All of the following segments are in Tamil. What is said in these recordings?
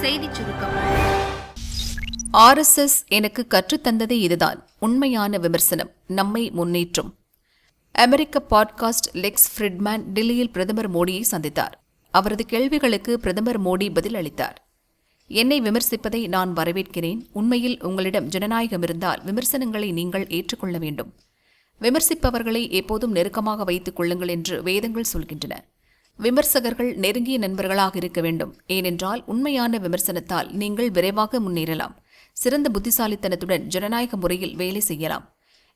செய்திச் சுருக்கம். ஆர்எஸ்எஸ் எனக்கு கற்றுத்தந்ததே இதுதான். உண்மையான விமர்சனம். நம்மை முன்னேற்றும். அமெரிக்க பாட்காஸ்ட் லெக்ஸ் ஃப்ரிட்மேன் டில்லியில் பிரதமர் மோடியை சந்தித்தார். அவரது கேள்விகளுக்கு பிரதமர் மோடி பதில் அளித்தார். என்னை விமர்சிப்பதை நான் வரவேற்கிறேன். உண்மையில் உங்களிடம் ஜனநாயகம் இருந்தால் விமர்சனங்களை நீங்கள் ஏற்றுக்கொள்ள வேண்டும். விமர்சிப்பவர்களை எப்போதும் நெருக்கமாக வைத்துக் கொள்ளுங்கள் என்று வேதங்கள் சொல்கின்றன. விமர்சகர்கள் நெருங்கிய நண்பர்களாக இருக்க வேண்டும். ஏனென்றால் உண்மையான விமர்சனத்தால் நீங்கள் விரைவாக முன்னேறலாம். சிறந்த புத்திசாலித்தனத்துடன் ஜனநாயக முறையில் வேலை செய்யலாம்.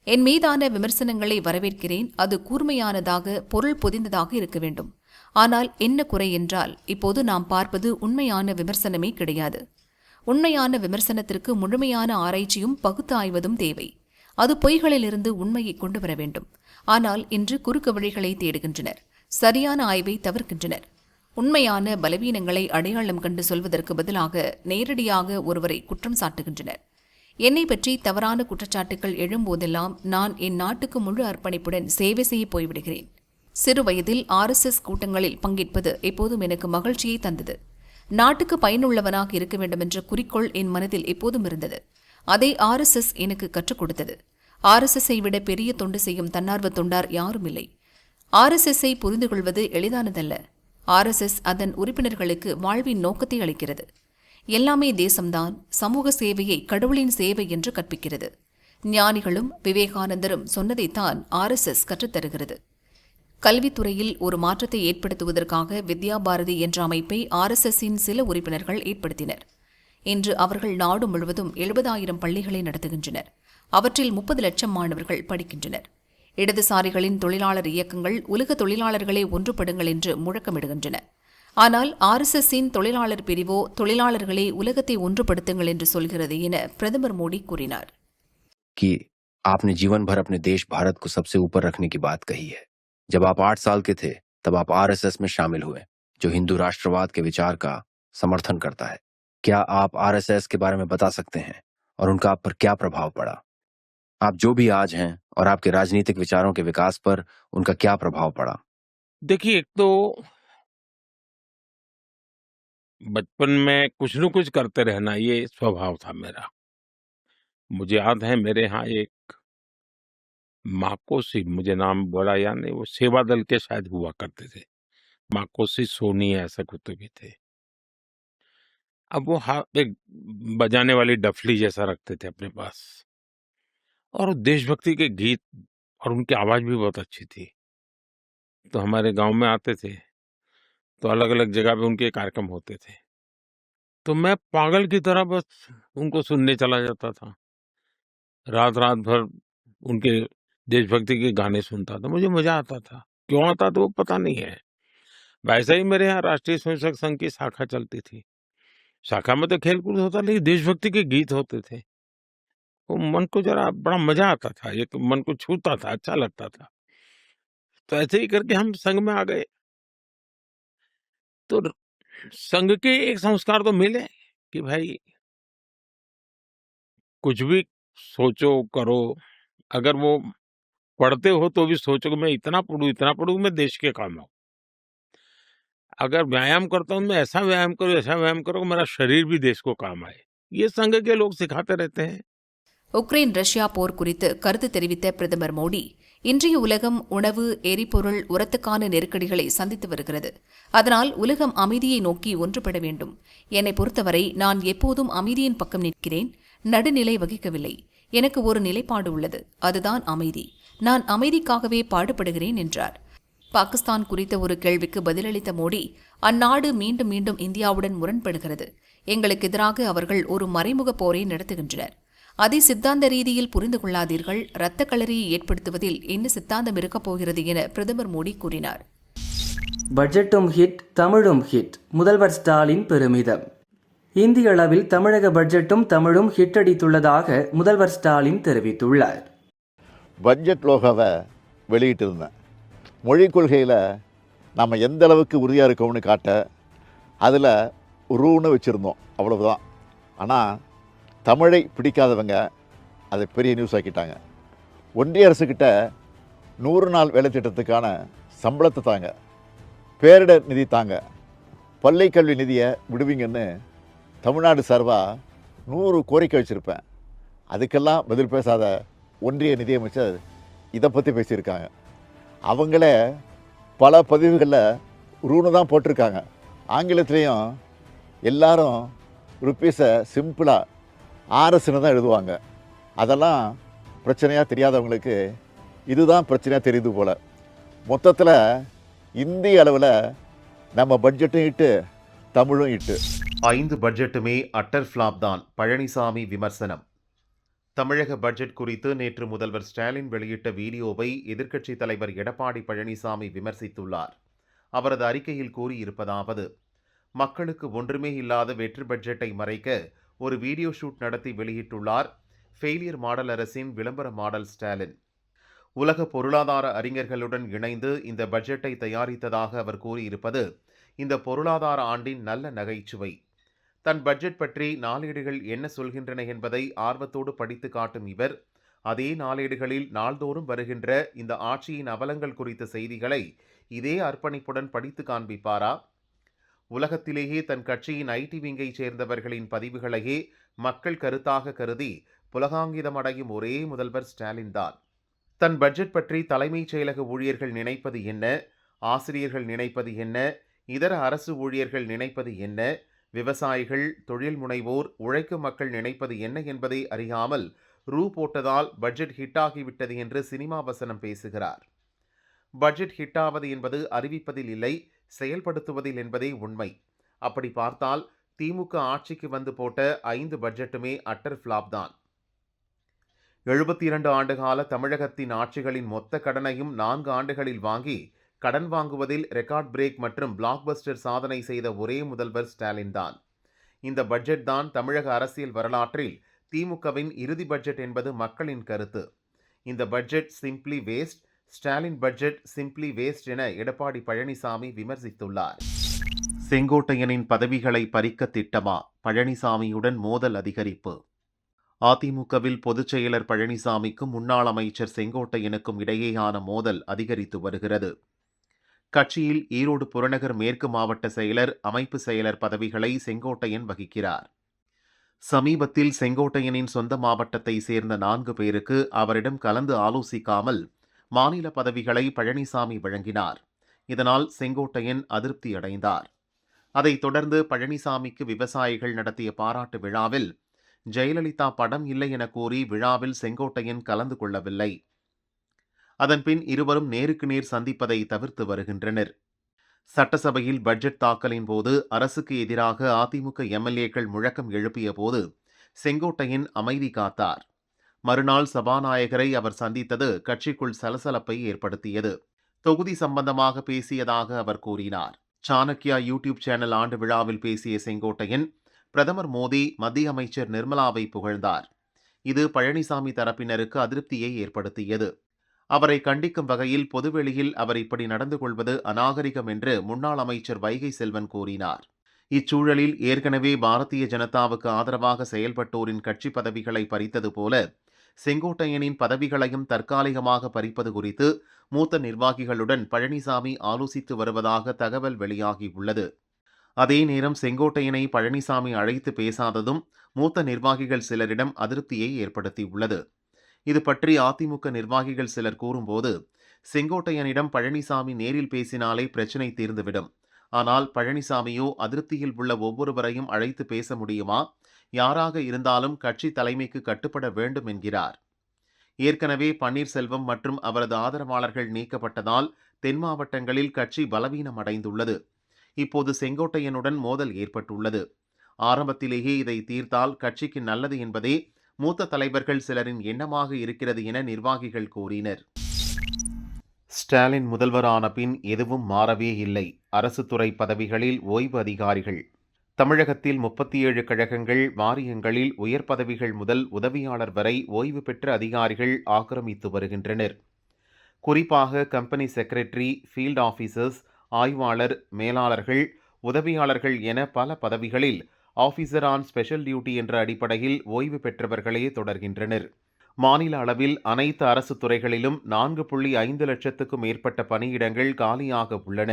என் மீதான விமர்சனங்களை வரவேற்கிறேன். அது கூர்மையானதாக பொருள் பொதிந்ததாக இருக்க வேண்டும். ஆனால் என்ன குறை என்றால் இப்போது நாம் பார்ப்பது உண்மையான விமர்சனமே கிடையாது. உண்மையான விமர்சனத்திற்கு முழுமையான ஆராய்ச்சியும் பகுத்தாய்வதும் தேவை. அது பொய்களிலிருந்து உண்மையை கொண்டு வர வேண்டும். ஆனால் இன்று குறுக்கு வழிகளை தேடுகின்றனர். சரியான ஆய்வை தவிர்க்கின்றனர். உண்மையான பலவீனங்களை அடையாளம் கண்டு சொல்வதற்கு பதிலாக நேரடியாக ஒருவரை குற்றம் சாட்டுகின்றனர். என்னை பற்றி தவறான குற்றச்சாட்டுகள் எழும்போதெல்லாம் நான் என் நாட்டுக்கு முழு அர்ப்பணிப்புடன் சேவை செய்ய போய்விடுகிறேன். சிறு வயதில் ஆர்எஸ்எஸ் கூட்டங்களில் பங்கேற்பது எப்போதும் எனக்கு மகிழ்ச்சியை தந்தது. நாட்டுக்கு பயனுள்ளவனாக இருக்க வேண்டுமென்ற குறிக்கோள் என் மனதில் எப்போதும் இருந்தது. அதை ஆர்எஸ்எஸ் எனக்கு கற்றுக் கொடுத்தது. ஆர்எஸ்எஸ்ஐ விட பெரிய தொண்டு செய்யும் தன்னார்வ தொண்டார் யாரும் இல்லை. ஆர்எஸ்எஸ்ஸை புரிந்து கொள்வது எளிதானதல்ல. ஆர்எஸ்எஸ் அதன் உறுப்பினர்களுக்கு வாழ்வின் நோக்கத்தை அளிக்கிறது. எல்லாமே தேசம்தான் சமூக சேவையை கடவுளின் சேவை என்று கற்பிக்கிறது. ஞானிகளும் விவேகானந்தரும் சொன்னதைத்தான் ஆர்எஸ்எஸ் கற்றுத்தருகிறது. கல்வித்துறையில் ஒரு மாற்றத்தை ஏற்படுத்துவதற்காக வித்யா பாரதி என்ற அமைப்பை ஆர்எஸ்எஸ்ஸின் சில உறுப்பினர்கள் ஏற்படுத்தினர். இன்று அவர்கள் நாடு முழுவதும் எழுபதாயிரம் பள்ளிகளை நடத்துகின்றனர். அவற்றில் முப்பது லட்சம் மாணவர்கள் படிக்கின்றனர். இடதுசாரிகளின் தொழிலாளர் இயக்கங்கள் உலக தொழிலாளர்களை ஒன்றுபடுங்கள் என்று முழக்கமிடுகின்றன ஆனால் ஆர்எஸ்எஸ்ஸின் தொழிலாளர் பிரிவோ தொழிலாளர்களை உலகத்தை ஒன்றுபடுத்துங்கள் என்று சொல்கிறது என பிரதமர் மோடி கூறினார் कि आपने जीवन भर अपने देश भारत को सबसे ऊपर रखने की बात कही है जब आप आठ साल के थे तब आप आरएसएस में शामिल हुए जो हिंदू राष्ट्रवाद के विचार का समर्थन करता है क्या आप आरएसएस के बारे में बता सकते हैं और उनका आप पर क्या प्रभाव पड़ा आप जो भी आज हैं और आपके राजनीतिक विचारों के विकास पर उनका क्या प्रभाव पड़ा? देखिए, एक तो बचपन में कुछ न कुछ करते रहना, ये स्वभाव था मेरा। मुझे याद है, मेरे यहाँ एक माकोसी, मुझे नाम बोला या नहीं, वो सेवा दल के शायद हुआ करते थे। माकोसी, सोनी, ऐसा कुछ तो भी थे। अब वो हा एक बजाने वाली डफली जैसा रखते थे अपने पास। और देशभक्ति के गीत और उनकी आवाज़ भी बहुत अच्छी थी। तो हमारे गाँव में आते थे तो अलग अलग जगह पे उनके कार्यक्रम होते थे। तो मैं पागल की तरह बस उनको सुनने चला जाता था। रात रात भर उनके देशभक्ति के गाने सुनता था, मुझे मज़ा आता था। क्यों आता था वो पता नहीं है। वैसे ही मेरे यहाँ राष्ट्रीय स्वयंसेवक संघ की शाखा चलती थी। शाखा में तो खेलकूद होता, लेकिन देशभक्ति के गीत होते थे। वो मन को जरा बड़ा मज़ा आता था एक मन को छूता था अच्छा लगता था। तो ऐसे ही करके हम संघ में आ गए। तो संघ के एक संस्कार तो मिले कि भाई कुछ भी सोचो, करो। अगर वो पढ़ते हो तो भी सोचो कि मैं इतना पढ़ू इतना पढ़ू मैं देश के काम आऊँ। अगर व्यायाम करता हूँ मैं ऐसा व्यायाम करूँ, ऐसा व्यायाम करूँ मेरा शरीर भी देश को काम आए। ये संघ के लोग सिखाते रहते हैं। உக்ரைன் ரஷ்யா போர் குறித்து கருத்து தெரிவித்த பிரதமர் மோடி இன்றைய உலகம் உணவு எரிபொருள் உரத்துக்கான நெருக்கடிகளை சந்தித்து வருகிறது. அதனால் உலகம் அமைதியை நோக்கி ஒன்றுபட வேண்டும். என்னை பொறுத்தவரை நான் எப்போதும் அமைதியின் பக்கம் நிற்கிறேன். நடுநிலை வகிக்கவில்லை. எனக்கு ஒரு நிலைப்பாடு உள்ளது. அதுதான் அமைதி. நான் அமைதிக்காகவே பாடுபடுகிறேன் என்றார். பாகிஸ்தான் குறித்த ஒரு கேள்விக்கு பதிலளித்த மோடி அந்நாடு மீண்டும் மீண்டும் இந்தியாவுடன் முரண்படுகிறது. எங்களுக்கு எதிராக அவர்கள் ஒரு மறைமுக போரை நடத்துகின்றனர். அதை சித்தாந்த ரீதியில் புரிந்து கொள்ளாதீர்கள். இரத்த களரியை ஏற்படுத்துவதில் என்ன சித்தாந்தம் இருக்கப் போகிறது என பிரதமர் மோடி கூறினார். பட்ஜெட்டும் ஹிட் தமிழும் ஹிட். முதல்வர் ஸ்டாலின் பெருமிதம். இந்திய அளவில் தமிழக பட்ஜெட்டும் தமிழும் ஹிட் அடித்துள்ளதாக முதல்வர் ஸ்டாலின் தெரிவித்துள்ளார். பட்ஜெட் லோகோவை வெளியிட்டிருந்தேன். மொழிக் கொள்கையில் நம்ம எந்த அளவுக்கு உறுதியாக இருக்கோம்னு காட்ட அதில் ரூன்னு வச்சுருந்தோம். அவ்வளவுதான். ஆனால் தமிழை பிடிக்காதவங்க அதை பெரிய நியூஸ் ஆக்கிட்டாங்க. ஒன்றிய அரசுக்கிட்ட நூறு நாள் வேலை திட்டத்துக்கான சம்பளத்தை தாங்க. பேரிடர் நிதி தாங்க. பள்ளி கல்வி நிதியை விடுவீங்கன்னு தமிழ்நாடு சார்பாக நூறு கோரிக்கை வச்சுருப்பேன். அதுக்கெல்லாம் பதில் பேசாத ஒன்றிய நிதியமைச்சர் இதை பற்றி பேசியிருக்காங்க. அவங்களே பல பதிவுகளில் ரூனு தான் போட்டிருக்காங்க. ஆங்கிலத்துலேயும் எல்லாரும் ருப்பீஸை சிம்பிளாக ஆர்எஸ்ன்னு தான் எழுதுவாங்க. அதெல்லாம் பிரச்சனையாக தெரியாதவங்களுக்கு இதுதான் பிரச்சனையாக தெரியுது போல். மொத்தத்தில் இந்திய அளவில் நம்ம பட்ஜெட்டும் இட்டு தமிழும் இட்டு. ஐந்து பட்ஜெட்டுமே அட்டர் ஃப்ளாப் தான். பழனிசாமி விமர்சனம். தமிழக பட்ஜெட் குறித்து நேற்று முதல்வர் ஸ்டாலின் வெளியிட்ட வீடியோவை எதிர்க்கட்சித் தலைவர் எடப்பாடி பழனிசாமி விமர்சித்துள்ளார். அவரது அறிக்கையில் கூறியிருப்பதாவது மக்களுக்கு ஒன்றுமே இல்லாத வெற்றி பட்ஜெட்டை மறைக்க ஒரு வீடியோ ஷூட் நடத்தி வெளியிட்டுள்ளார் ஃபெயிலியர் மாடல் அரசின் விளம்பர மாடல் ஸ்டாலின். உலக பொருளாதார அறிஞர்களுடன் இணைந்து இந்த பட்ஜெட்டை தயாரித்ததாக அவர் கூறியிருப்பது இந்த பொருளாதார ஆண்டின் நல்ல நகைச்சுவை. தன் பட்ஜெட் பற்றி நாளேடுகள் என்ன சொல்கின்றன என்பதை ஆர்வத்தோடு படித்து காட்டும் இவர் அதே நாளேடுகளில் நாள்தோறும் வருகின்ற இந்த ஆட்சியின் அவலங்கள் குறித்த செய்திகளை இதே அர்ப்பணிப்புடன் படித்து காண்பிப்பாரா? உலகத்திலேயே தன் கட்சியின் ஐடி விங்கைச் சேர்ந்தவர்களின் பதிவுகளையே மக்கள் கருத்தாக கருதி புலகாங்கிதம் அடையும் ஒரே முதல்வர் ஸ்டாலின் தான். தன் பட்ஜெட் பற்றி தலைமைச் செயலக ஊழியர்கள் நினைப்பது என்ன? ஆசிரியர்கள் நினைப்பது என்ன? இதர அரசு ஊழியர்கள் நினைப்பது என்ன? விவசாயிகள் தொழில் முனைவோர் உழைக்கும் மக்கள் நினைப்பது என்ன என்பதை அறியாமல் ரூ போட்டதால் பட்ஜெட் ஹிட்டாகிவிட்டது என்று சினிமா வசனம் பேசுகிறார். பட்ஜெட் ஹிட்டாவது என்பது அறிவிப்பதில் இல்லை செயல்படுத்துவதில் என்பதே உண்மை. அப்படி பார்த்தால் திமுக ஆட்சிக்கு வந்து போட்ட ஐந்து பட்ஜெட்டுமே அட்டர் ஃப்ளாப் தான். எழுபத்தி இரண்டு ஆண்டுகால தமிழகத்தின் ஆட்சிகளின் மொத்த கடனையும் நான்கு ஆண்டுகளில் வாங்கி கடன் வாங்குவதில் ரெக்கார்ட் பிரேக் மற்றும் பிளாக்பஸ்டர் சாதனை செய்த ஒரே முதல்வர் ஸ்டாலின் தான். இந்த பட்ஜெட் தான் தமிழக அரசியல் வரலாற்றில் திமுகவின் இறுதி பட்ஜெட் என்பது மக்களின் கருத்து. இந்த budget simply waste Stalin budget simply waste என எடப்பாடி பழனிசாமி விமர்சித்துள்ளார். செங்கோட்டையனின் பதவிகளை பறிக்க திட்டமா? பழனிசாமியுடன் மோதல் அதிகரிப்பு. அதிமுகவில் பொதுச் செயலர் பழனிசாமிக்கும் முன்னாள் அமைச்சர் செங்கோட்டையனுக்கும் இடையேயான மோதல் அதிகரித்து வருகிறது. கட்சியில் ஈரோடு புறநகர் மேற்கு மாவட்ட செயலர் அமைப்பு செயலர் பதவிகளை செங்கோட்டையன் வகிக்கிறார். சமீபத்தில் செங்கோட்டையனின் சொந்த மாவட்டத்தை சேர்ந்த நான்கு பேருக்கு அவரிடம் கலந்து ஆலோசிக்காமல் மாநில பதவிகளை பழனிசாமி வழங்கினார். இதனால் செங்கோட்டையன் அதிருப்தி அடைந்தார் அதைத் தொடர்ந்து பழனிசாமிக்கு விவசாயிகள் நடத்திய பாராட்டு விழாவில் ஜெயலலிதா படம் இல்லை என கூறி விழாவில் செங்கோட்டையன் கலந்து கொள்ளவில்லை. அதன்பின் இருவரும் நேருக்கு நேர் சந்திப்பதை தவிர்த்து வருகின்றனர். சட்டசபையில் பட்ஜெட் தாக்கலின் போது அரசுக்கு எதிராக அதிமுக எம்எல்ஏக்கள் முழக்கம் எழுப்பிய போது செங்கோட்டையன் அமைதி காத்தார். மறுநாள் சபாநாயகரை அவர் சந்தித்தது கட்சிக்குள் சலசலப்பை ஏற்படுத்தியது. தொகுதி சம்பந்தமாக பேசியதாக அவர் கூறினார். சாணக்கியா யூடியூப் சேனல் ஆண்டு விழாவில் பேசிய செங்கோட்டையன் பிரதமர் மோடி மத்திய அமைச்சர் நிர்மலாவை புகழ்ந்தார். இது பழனிசாமி தரப்பினருக்கு அதிருப்தியை ஏற்படுத்தியது. அவரை கண்டிக்கும் வகையில் பொதுவெளியில் அவர் இப்படி நடந்து கொள்வது அநாகரிகம் என்று முன்னாள் அமைச்சர் வைகை செல்வன் கூறினார். இச்சூழலில் ஏற்கனவே பாரதிய ஜனதாவுக்கு ஆதரவாக செயல்பட்டோரின் கட்சி பதவிகளை பறித்தது போல செங்கோட்டையனின் பதவிகளையும் தற்காலிகமாக பறிப்பது குறித்து மூத்த நிர்வாகிகளுடன் பழனிசாமி ஆலோசித்து வருவதாக தகவல் வெளியாகியுள்ளது அதே நேரம் செங்கோட்டையனை பழனிசாமி அழைத்து பேசாததும் மூத்த நிர்வாகிகள் சிலரிடம் அதிருப்தியை ஏற்படுத்தியுள்ளது. இது பற்றி அதிமுக நிர்வாகிகள் சிலர் கூறும்போது செங்கோட்டையனிடம் பழனிசாமி நேரில் பேசினாலே பிரச்சினை தீர்ந்துவிடும். ஆனால் பழனிசாமியோ அதிருப்தியில் உள்ள ஒவ்வொருவரையும் அழைத்து பேச முடியுமா? யாராக இருந்தாலும் கட்சி தலைமைக்கு கட்டுப்பட வேண்டும் என்கிறார். ஏற்கனவே பன்னீர்செல்வம் மற்றும் அவரது ஆதரவாளர்கள் நீக்கப்பட்டதால் தென் மாவட்டங்களில் கட்சி பலவீனம் அடைந்துள்ளது இப்போது செங்கோட்டையனுடன் மோதல் ஏற்பட்டுள்ளது. ஆரம்பத்திலேயே இதை தீர்த்தால் கட்சிக்கு நல்லது என்பதே மூத்த தலைவர்கள் சிலரின் எண்ணமாக இருக்கிறது என நிர்வாகிகள் கூறினர். ஸ்டாலின் முதல்வரான பின் எதுவும் மாறவே இல்லை. அரசு துறை பதவிகளில் ஓய்வு அதிகாரிகள் தமிழகத்தில் முப்பத்தி ஏழு கழகங்கள் வாரியங்களில் உயர் பதவிகள் முதல் உதவியாளர் வரை ஓய்வு பெற்ற அதிகாரிகள் ஆக்கிரமித்து வருகின்றனர். குறிப்பாக கம்பெனி செக்ரட்டரி ஃபீல்ட் ஆஃபீஸர்ஸ் ஆய்வாளர் மேலாளர்கள் உதவியாளர்கள் என பல பதவிகளில் ஆஃபீஸர் ஆன் ஸ்பெஷல் டியூட்டி என்ற அடிப்படையில் ஓய்வு பெற்றவர்களே தொடர்கின்றனர். மாநில அளவில் அனைத்து அரசு துறைகளிலும் நான்கு புள்ளி ஐந்து லட்சத்துக்கும் மேற்பட்ட பணியிடங்கள் காலியாக உள்ளன.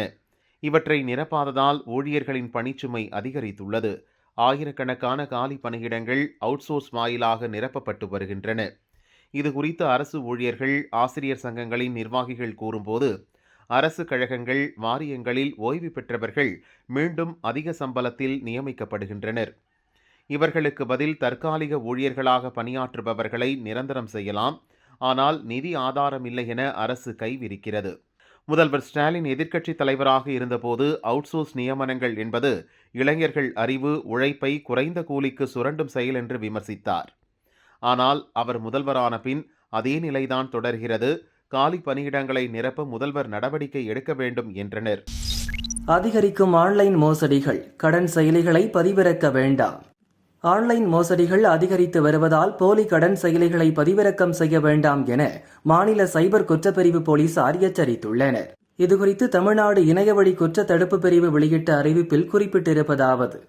இவற்றை நிரப்பாததால் ஊழியர்களின் பணிச்சுமை அதிகரித்துள்ளது. ஆயிரக்கணக்கான காலி பணியிடங்கள் அவுட்சோர்ஸ் வாயிலாக நிரப்பப்பட்டு வருகின்றன. இது குறித்து அரசு ஊழியர்கள் ஆசிரியர் சங்கங்களின் நிர்வாகிகள் கூறும்போது அரசு கழகங்கள் வாரியங்களில் ஓய்வு பெற்றவர்கள் மீண்டும் அதிக சம்பளத்தில் நியமிக்கப்படுகின்றனர். இவர்களுக்கு பதில் தற்காலிக ஊழியர்களாக பணியாற்றுபவர்களை நிரந்தரம் செய்யலாம். ஆனால் நிதி ஆதாரம் இல்லை என அரசு கைவிரிக்கிறது. முதல்வர் ஸ்டாலின் எதிர்க்கட்சித் தலைவராக இருந்தபோது அவுட்சோர்ஸ் நியமனங்கள் என்பது இளைஞர்கள் அறிவு உழைப்பை குறைந்த கூலிக்கு சுரண்டும் செயல் என்று விமர்சித்தார். ஆனால் அவர் முதல்வரான பின் அதே நிலைதான் தொடர்கிறது. காலி பணியிடங்களை நிரப்ப முதல்வர் நடவடிக்கை எடுக்க வேண்டும் என்றனர். அதிகரிக்கும் ஆன்லைன் மோசடிகள் கடன் செயலிகளை பதிவிறக்க வேண்டாம். ஆன்லைன் மோசடிகள் அதிகரித்து வருவதால் போலி கடன் செயலிகளை பதிவிறக்கம் செய்ய வேண்டாம் என மாநில சைபர் குற்றப்பிரிவு போலீசார் எச்சரித்துள்ளனர் இதுகுறித்து தமிழ்நாடு இணையவழி குற்ற தடுப்பு பிரிவு வெளியிட்ட அறிவிப்பில் குறிப்பிட்டிருப்பதாவது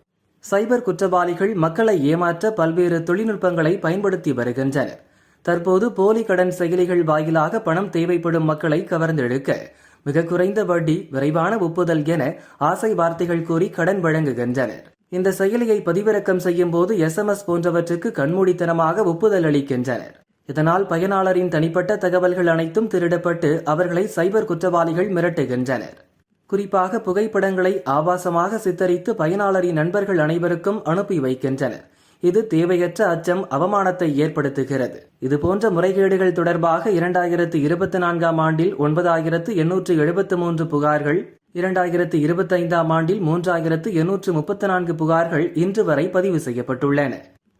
சைபர் குற்றவாளிகள் மக்களை ஏமாற்ற பல்வேறு தொழில்நுட்பங்களை பயன்படுத்தி வருகின்றனர். தற்போது போலி கடன் செயலிகள் வாயிலாக பணம் தேவைப்படும் மக்களை கவர்ந்தெடுக்க மிக குறைந்த வட்டி விரைவான ஒப்புதல் என ஆசை வார்த்தைகள் கூறி கடன் வழங்குகின்றனர். இந்த செயலியை பதிவிறக்கம் செய்யும் போது எஸ்எம்எஸ் போன்றவற்றுக்கு கண்மூடித்தனமாக ஒப்புதல் அளிக்கின்றனர். இதனால் பயனாளரின் தனிப்பட்ட தகவல்கள் அனைத்தும் திருடப்பட்டு அவர்களை சைபர் குற்றவாளிகள் மிரட்டுகின்றனர். குறிப்பாக புகைப்படங்களை ஆபாசமாக சித்தரித்து பயனாளரின் நண்பர்கள் அனைவருக்கும் அனுப்பி வைக்கின்றனர். இது தேவையற்ற அச்சம் அவமானத்தை ஏற்படுத்துகிறது. இதுபோன்ற முறைகேடுகள் தொடர்பாக இரண்டாயிரத்து இருபத்தி நான்காம் ஆண்டில் ஒன்பதாயிரத்து எண்ணூற்று எழுபத்து மூன்று புகார்கள் இரண்டாயிரத்து இருபத்தைந்தாம் ஆண்டில் மூன்றாயிரத்து எண்ணூற்று முப்பத்தி நான்கு புகார்கள் இன்று வரை பதிவு செய்யப்பட்டுள்ளன.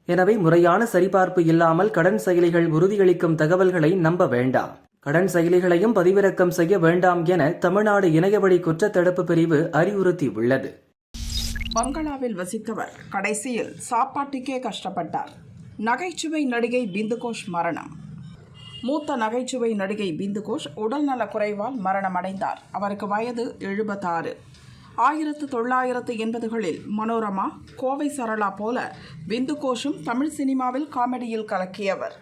எனவே முறையான சரிபார்ப்பு இல்லாமல் கடன் செயலிகள் உறுதியளிக்கும் தகவல்களை நம்ப வேண்டாம். கடன் செயலிகளையும் பதிவிறக்கம் செய்ய வேண்டாம் என தமிழ்நாடு இணையவழி குற்றத்தடுப்பு பிரிவு அறிவுறுத்தியுள்ளது. பங்களாவில் வசித்தவர் கடைசியில் சாப்பாட்டுக்கே கஷ்டப்பட்டார். நகைச்சுவை நடிகை பிந்துகோஷ் மரணம். மூத்த நகைச்சுவை நடிகை பிந்துகோஷ் உடல்நலக் குறைவால் மரணமடைந்தார். அவருக்கு வயது எழுபத்தாறு. ஆயிரத்து தொள்ளாயிரத்து எண்பதுகளில் மனோரமா கோவை சரளா போல பிந்து கோஷும் தமிழ் சினிமாவில் காமெடியில் கலக்கியவர்.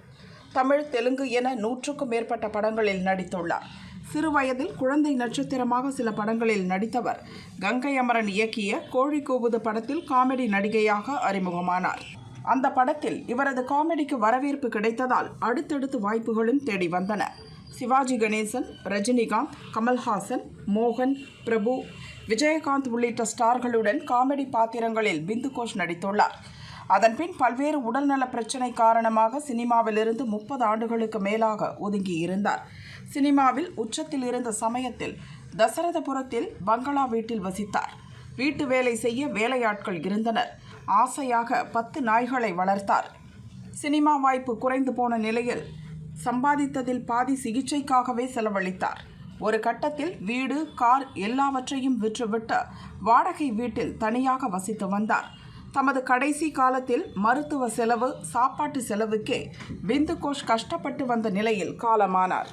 தமிழ் தெலுங்கு என நூற்றுக்கும் மேற்பட்ட படங்களில் நடித்துள்ளார். சிறுவயதில் குழந்தை நட்சத்திரமாக சில படங்களில் நடித்தவர். கங்கை அமரன் இயக்கிய கோழி கூவுது படத்தில் காமெடி நடிகையாக அறிமுகமானார். அந்த படத்தில் இவரது காமெடிக்கு வரவேற்பு கிடைத்ததால் அடுத்தடுத்து வாய்ப்புகளும் தேடி வந்தன. சிவாஜி கணேசன் ரஜினிகாந்த் கமல்ஹாசன் மோகன் பிரபு விஜயகாந்த் உள்ளிட்ட ஸ்டார்களுடன் காமெடி பாத்திரங்களில் பிந்து கோஷ் நடித்துள்ளார். அதன்பின் பல்வேறு உடல்நல பிரச்சினை காரணமாக சினிமாவிலிருந்து முப்பது ஆண்டுகளுக்கு மேலாக ஒதுங்கி இருந்தார் சினிமாவில் உச்சத்தில் இருந்த சமயத்தில் தசரதபுரத்தில் பங்களா வீட்டில் வசித்தார். வீட்டு வேலை செய்ய வேலையாட்கள் இருந்தனர். ஆசையாக பத்து நாய்களை வளர்த்தார். சினிமா வாய்ப்பு குறைந்து போன நிலையில் சம்பாதித்ததில் பாதி சிகிச்சைக்காகவே செலவழித்தார். ஒரு கட்டத்தில் வீடு கார் எல்லாவற்றையும் விற்றுவிட்டு வாடகை வீட்டில் தனியாக வசித்து வந்தார். தமது கடைசி காலத்தில் மருத்துவ செலவு சாப்பாட்டு செலவுக்கே பிந்து கோஷ் கஷ்டப்பட்டு வந்த நிலையில் காலமானார்.